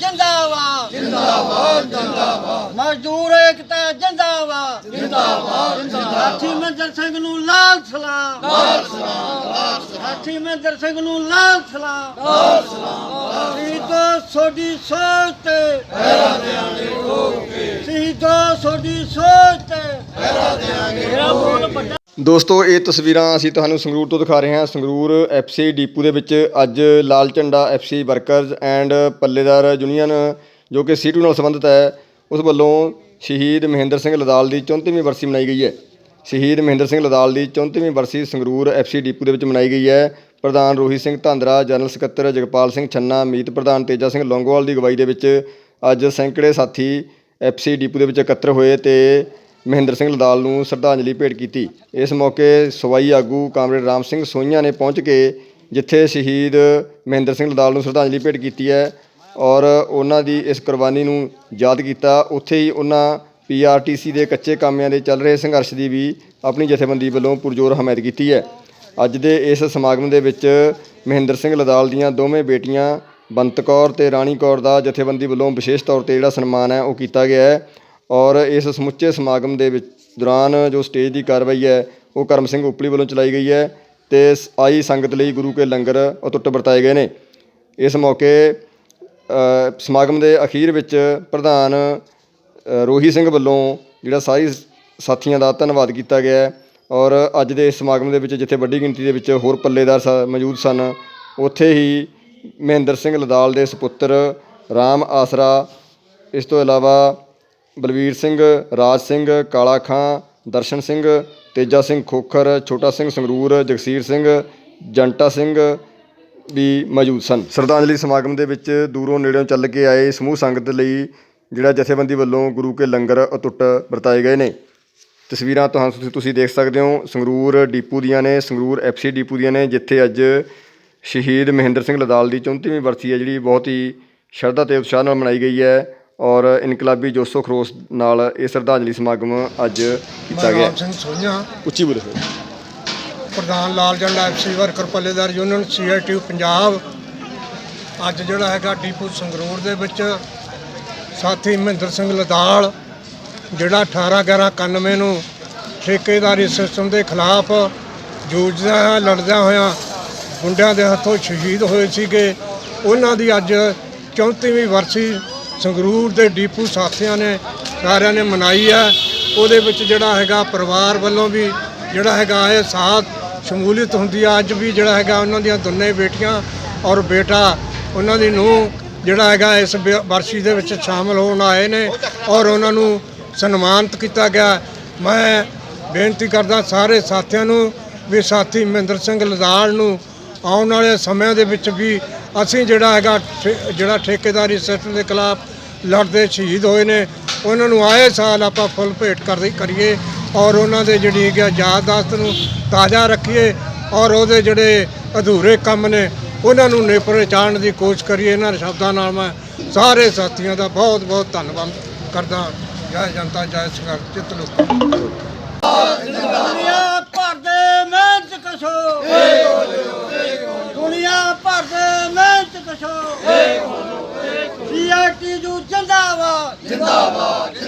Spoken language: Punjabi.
ਜਿੰਦਾਬਾਦ। ਜਿੰਦਾਬਾਦ ਜਿੰਦਾਬਾਦ। ਮਜ਼ਦੂਰ ਏਕਤਾ ਜਿੰਦਾਬਾਦ। ਜਿੰਦਾਬਾਦ ਸਾਥੀ ਮਹਿੰਦਰ ਸਿੰਘ ਨੂੰ ਲਾਲ ਸਲਾਮ। ਲਾਲ ਸਲਾਮ ਸਾਥੀ ਮਹਿੰਦਰ ਸਿੰਘ ਨੂੰ ਲਾਲ ਸਲਾਮ। ਲਾਲ ਸਲਾਮ ਸ਼ਹੀਦੋ ਸੋਡੀ ਸੋਚ ਤੇ ਪਹਿਰਾ ਦੇਾਂਗੇ ਸ਼ਹੀਦੋ ਸੋਡੀ ਸੋਚ ਤੇ ਪਹਿਰਾ ਦੇਾਂਗੇ ਦੋਸਤੋ, ਇਹ ਤਸਵੀਰਾਂ ਅਸੀਂ ਤੁਹਾਨੂੰ ਸੰਗਰੂਰ ਤੋਂ ਦਿਖਾ ਰਹੇ ਹਾਂ। ਸੰਗਰੂਰ ਐਫਸੀ ਡੀਪੂ ਦੇ ਵਿੱਚ ਅੱਜ ਲਾਲ ਝੰਡਾ ਐਫਸੀ ਵਰਕਰਜ਼ ਐਂਡ ਪੱਲੇਦਾਰ ਯੂਨੀਅਨ, ਜੋ ਕਿ ਸੀਟੂ ਨਾਲ ਸੰਬੰਧਿਤ ਹੈ, ਉਸ ਵੱਲੋਂ ਸ਼ਹੀਦ ਮਹਿੰਦਰ ਸਿੰਘ ਲਦਾਲ ਦੀ 34ਵੀਂ ਵਰਸੀ ਮਨਾਈ ਗਈ ਹੈ। ਸ਼ਹੀਦ ਮਹਿੰਦਰ ਸਿੰਘ ਲਦਾਲ ਦੀ 34ਵੀਂ ਵਰਸੀ ਸੰਗਰੂਰ ਐਫਸੀ ਡੀਪੂ ਦੇ ਵਿੱਚ ਮਨਾਈ ਗਈ ਹੈ। ਪ੍ਰਧਾਨ ਰੋਹਿਤ ਸਿੰਘ ਧਾਂਦਰਾ, ਜਨਰਲ ਸਕੱਤਰ ਜਗਪਾਲ ਸਿੰਘ ਛੰਨਾ, ਮੀਤ ਪ੍ਰਧਾਨ ਤੇਜਾ ਸਿੰਘ ਲੌਂਗੋਵਾਲ ਦੀ ਅਗਵਾਈ ਦੇ ਵਿੱਚ ਅੱਜ ਸੈਂਕੜੇ ਸਾਥੀ ਐਫਸੀ ਡੀਪੂ ਦੇ ਵਿੱਚ ਇਕੱਤਰ ਹੋਏ ਤੇ ਮਹਿੰਦਰ ਸਿੰਘ ਲਦਾਲ ਨੂੰ ਸ਼ਰਧਾਂਜਲੀ ਭੇਟ ਕੀਤੀ। ਇਸ ਮੌਕੇ ਸਵਾਈ ਆਗੂ ਕਾਮਰੇਡ ਰਾਮ ਸਿੰਘ ਸੋਈਆਂ ਨੇ ਪਹੁੰਚ ਕੇ ਜਿੱਥੇ ਸ਼ਹੀਦ ਮਹਿੰਦਰ ਸਿੰਘ ਲਦਾਲ ਨੂੰ ਸ਼ਰਧਾਂਜਲੀ ਭੇਟ ਕੀਤੀ ਹੈ ਔਰ ਉਹਨਾਂ ਦੀ ਇਸ ਕੁਰਬਾਨੀ ਨੂੰ ਯਾਦ ਕੀਤਾ। ਉੱਥੇ ਹੀ ਉਹਨਾਂ ਪੀਆਰਟੀਸੀ ਦੇ ਕੱਚੇ ਕਾਮਿਆਂ ਦੇ ਚੱਲ ਰਹੇ ਸੰਘਰਸ਼ ਦੀ ਵੀ ਆਪਣੀ ਜਥੇਬੰਦੀ ਵੱਲੋਂ ਪੁਰਜ਼ੋਰ ਹਮਾਇਤ ਕੀਤੀ ਹੈ। ਅੱਜ ਦੇ ਇਸ ਸਮਾਗਮ ਦੇ ਵਿੱਚ ਮਹਿੰਦਰ ਸਿੰਘ ਲਦਾਲ ਦੀਆਂ ਦੋਵੇਂ ਬੇਟੀਆਂ ਬੰਤ ਕੌਰ ਤੇ ਰਾਣੀ ਕੌਰ ਦਾ ਜਥੇਬੰਦੀ ਵੱਲੋਂ ਵਿਸ਼ੇਸ਼ ਤੌਰ ਤੇ ਜਿਹੜਾ ਸਨਮਾਨ ਹੈ ਉਹ ਕੀਤਾ ਗਿਆ ਹੈ। ਔਰ ਇਸ ਸਮੁੱਚੇ ਸਮਾਗਮ ਦੇ ਵਿੱਚ ਦੌਰਾਨ ਜੋ ਸਟੇਜ ਦੀ ਕਾਰਵਾਈ ਹੈ, ਉਹ ਕਰਮ ਸਿੰਘ ਉਪਲੀ ਵੱਲੋਂ ਚਲਾਈ ਗਈ ਹੈ ਤੇ ਸ- ਆਈ ਸੰਗਤ ਲਈ ਗੁਰੂ ਕੇ ਲੰਗਰ ਅਟੁੱਟ ਵਰਤਾਏ ਗਏ ਨੇ। ਇਸ ਮੌਕੇ ਸਮਾਗਮ ਦੇ ਅਖੀਰ ਵਿੱਚ ਪ੍ਰਧਾਨ ਰੋਹੀ ਸਿੰਘ ਵੱਲੋਂ ਜਿਹੜਾ ਸਾਰੀ ਸਾਥੀਆਂ ਦਾ ਧੰਨਵਾਦ ਕੀਤਾ ਗਿਆ ਔਰ ਅੱਜ ਦੇ ਇਸ ਸਮਾਗਮ ਦੇ ਵਿੱਚ ਜਿੱਥੇ ਵੱਡੀ ਗਿਣਤੀ ਦੇ ਵਿੱਚ ਹੋਰ ਪੱਲੇਦਾਰ ਸ- ਮੌਜੂਦ ਸਨ, ਉੱਥੇ ਹੀ ਮਹਿੰਦਰ ਸਿੰਘ ਲਦਾਲ ਦੇ ਸੁਪੁੱਤਰ ਰਾਮ ਆਸਰਾ, ਇਸ ਤੋਂ ਇਲਾਵਾ ਬਲਵੀਰ ਸਿੰਘ, ਰਾਜ ਸਿੰਘ, ਕਾਲਾ ਖਾਂ, ਦਰਸ਼ਨ ਸਿੰਘ, ਤੇਜਾ ਸਿੰਘ ਖੋਖਰ, ਛੋਟਾ ਸਿੰਘ ਸੰਗਰੂਰ, ਜਗਸੀਰ ਸਿੰਘ, ਜੰਟਾ ਸਿੰਘ ਵੀ ਮੌਜੂਦ ਸਨ। ਸ਼ਰਧਾਂਜਲੀ ਸਮਾਗਮ ਦੇ ਵਿੱਚ ਦੂਰੋਂ ਨੇੜਿਓਂ ਚੱਲ ਕੇ ਆਏ ਸਮੂਹ ਸੰਗਤ ਲਈ ਜਿਹੜਾ ਜਥੇਬੰਦੀ ਵੱਲੋਂ ਗੁਰੂ ਕੇ ਲੰਗਰ ਅਟੁੱਟ ਵਰਤਾਏ ਗਏ ਨੇ। ਤਸਵੀਰਾਂ ਤੁਹਾਨੂੰ ਤੁਸੀਂ- ਤੁਸੀਂ ਦੇਖ ਸਕਦੇ ਹੋ। ਸੰਗਰੂਰ ਡੀਪੂ ਦੀਆਂ ਨੇ, ਸੰਗਰੂਰ ਐਫਸੀ ਡੀਪੂ ਦੀਆਂ ਨੇ, ਜਿੱਥੇ ਅੱਜ ਸ਼ਹੀਦ ਮਹਿੰਦਰ ਸਿੰਘ ਲਦਾਲ ਦੀ 34ਵੀਂ ਵਰਸੀ ਹੈ, ਜਿਹੜੀ ਬਹੁਤ ਹੀ ਸ਼ਰਧਾ ਤੇ ਉਤਸ਼ਾਹ ਨਾਲ ਮਨਾਈ ਗਈ ਹੈ। ਔਰ ਇਨਕਲਾਬੀ ਜੋਸ਼ੋ ਖਰੋਸ਼ ਨਾਲ ਇਹ ਸ਼ਰਧਾਂਜਲੀ ਸਮਾਗਮ ਅੱਜ ਕੀਤਾ ਮੈਂ ਗਿਆ। ਰਾਮ ਸਿੰਘ ਸੋਈਆਂ ਉੱਚੀ ਬੋਲੋ ਸਰ। ਪ੍ਰਧਾਨ ਲਾਲ ਝੰਡਾ FC worker ਪੱਲੇਦਾਰ union CIT Punjab. ਅੱਜ ਜਿਹੜਾ ਹੈਗਾ ਡੀਪੂ ਸੰਗਰੂਰ ਦੇ ਵਿੱਚ ਸਾਥੀ ਮਹਿੰਦਰ ਸਿੰਘ ਲਦਾਲ ਜਿਹੜਾ 18 11 91 ਨੂੰ ਠੇਕੇਦਾਰੀ ਸਿਸਟਮ ਦੇ ਖਿਲਾਫ ਜੂਝਦਾ ਹੈ ਲੜਦਿਆਂ ਹੋਇਆਂ ਗੁੰਡਿਆਂ ਦੇ ਹੱਥੋਂ ਸ਼ਹੀਦ ਹੋਏ ਸੀਗੇ। ਉਹਨਾਂ ਦੀ ਅੱਜ 34ਵੀਂ ਵਰਸੀ ਸੰਗਰੂਰ ਦੇ ਡੀਪੂ ਸਾਥੀਆਂ ਨੇ, ਸਾਰਿਆਂ ਨੇ ਮਨਾਈ ਹੈ। ਉਹਦੇ ਵਿੱਚ ਜਿਹੜਾ ਹੈਗਾ ਪਰਿਵਾਰ ਵੱਲੋਂ ਵੀ ਜਿਹੜਾ ਹੈਗਾ ਇਹ ਸਾਥ ਸ਼ਮੂਲੀਅਤ ਹੁੰਦੀ ਆ। ਅੱਜ ਵੀ ਜਿਹੜਾ ਹੈਗਾ ਉਹਨਾਂ ਦੀਆਂ ਦੋਨੇ ਬੇਟੀਆਂ ਔਰ ਬੇਟਾ, ਉਹਨਾਂ ਦੀ ਨੂੰਹ ਜਿਹੜਾ ਹੈਗਾ ਇਸ ਵਿ- ਵਰਸੀ ਦੇ ਵਿੱਚ ਸ਼ਾਮਲ ਹੋਣ ਆਏ ਨੇ ਔਰ ਉਹਨਾਂ ਨੂੰ ਸਨਮਾਨਿਤ ਕੀਤਾ ਗਿਆ। ਮੈਂ ਬੇਨਤੀ ਕਰਦਾ ਸਾਰੇ ਸਾਥੀਆਂ ਨੂੰ ਵੀ ਸਾਥੀ ਮਹਿੰਦਰ ਸਿੰਘ ਲਦਾਲ ਨੂੰ ਆਉਣ ਵਾਲੇ ਸਮਿਆਂ ਦੇ ਵਿੱਚ ਵੀ ਅਸੀਂ ਜਿਹੜਾ ਹੈਗਾ ਠੇ- ਜਿਹੜਾ ਠੇਕੇਦਾਰੀ ਸਿਸਟਮ ਦੇ ਖਿਲਾਫ ਲੜਦੇ ਸ਼ਹੀਦ ਹੋਏ ਨੇ, ਉਹਨਾਂ ਨੂੰ ਆਏ ਸਾਲ ਆਪਾਂ ਫੁੱਲ ਭੇਟ ਕਰਦੇ ਕਰੀਏ ਔਰ ਉਹਨਾਂ ਦੇ ਜਿਹੜੀ ਹੈਗੀ ਆ ਯਾਦਦਾਸ਼ਤ ਨੂੰ ਤਾਜ਼ਾ ਰੱਖੀਏ ਔਰ ਉਹਦੇ ਜਿਹੜੇ ਅਧੂਰੇ ਕੰਮ ਨੇ, ਉਹਨਾਂ ਨੂੰ ਨੇਪਰੇ ਚਾੜਨ ਦੀ ਕੋਸ਼ਿਸ਼ ਕਰੀਏ। ਇਹਨਾਂ ਸ਼ਬਦਾਂ ਨਾਲ ਮੈਂ ਸਾਰੇ ਸਾਥੀਆਂ ਦਾ ਬਹੁਤ ਬਹੁਤ ਧੰਨਵਾਦ ਕਰਦਾ ਜੈ ਜਨਤਾ, ਜੈ ਸੰਘਰਸ਼ ਚਿੱਤ ਲੋਕਾਂ। जिंदाबाद